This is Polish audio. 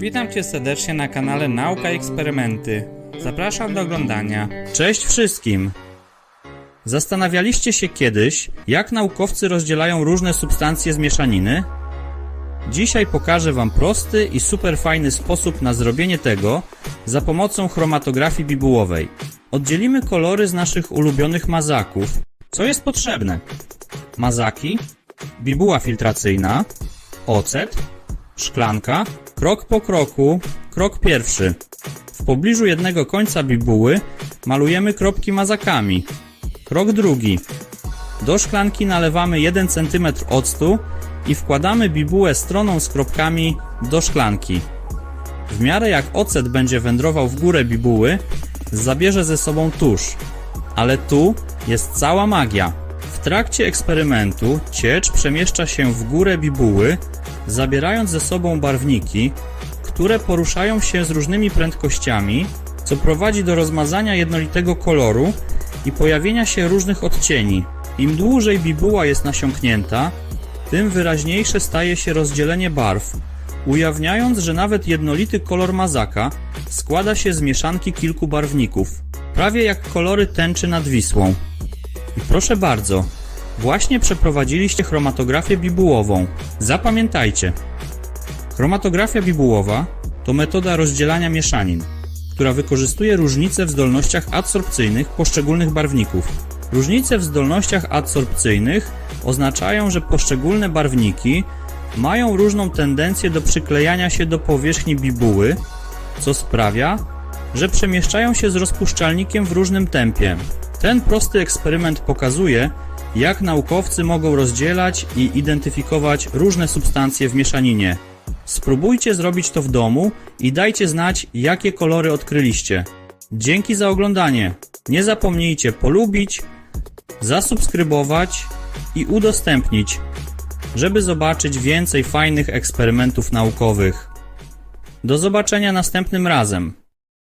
Witam Cię serdecznie na kanale Nauka i Eksperymenty. Zapraszam do oglądania. Cześć wszystkim! Zastanawialiście się kiedyś, jak naukowcy rozdzielają różne substancje z mieszaniny? Dzisiaj pokażę Wam prosty i super fajny sposób na zrobienie tego za pomocą chromatografii bibułowej. Oddzielimy kolory z naszych ulubionych mazaków. Co jest potrzebne? Mazaki, bibuła filtracyjna, ocet, szklanka, krok po kroku, krok pierwszy. W pobliżu jednego końca bibuły malujemy kropki mazakami. Krok drugi. Do szklanki nalewamy 1 cm octu i wkładamy bibułę stroną z kropkami do szklanki. W miarę jak ocet będzie wędrował w górę bibuły, zabierze ze sobą tusz. Ale tu jest cała magia. W trakcie eksperymentu ciecz przemieszcza się w górę bibuły, zabierając ze sobą barwniki, które poruszają się z różnymi prędkościami, co prowadzi do rozmazania jednolitego koloru i pojawienia się różnych odcieni. Im dłużej bibuła jest nasiąknięta, tym wyraźniejsze staje się rozdzielenie barw, ujawniając, że nawet jednolity kolor mazaka składa się z mieszanki kilku barwników, prawie jak kolory tęczy nad Wisłą. I proszę bardzo, właśnie przeprowadziliście chromatografię bibułową. Zapamiętajcie, chromatografia bibułowa to metoda rozdzielania mieszanin, która wykorzystuje różnice w zdolnościach adsorpcyjnych poszczególnych barwników. Różnice w zdolnościach adsorpcyjnych oznaczają, że poszczególne barwniki mają różną tendencję do przyklejania się do powierzchni bibuły, co sprawia, że przemieszczają się z rozpuszczalnikiem w różnym tempie. Ten prosty eksperyment pokazuje, jak naukowcy mogą rozdzielać i identyfikować różne substancje w mieszaninie. Spróbujcie zrobić to w domu i dajcie znać, jakie kolory odkryliście. Dzięki za oglądanie. Nie zapomnijcie polubić, zasubskrybować i udostępnić, żeby zobaczyć więcej fajnych eksperymentów naukowych. Do zobaczenia następnym razem.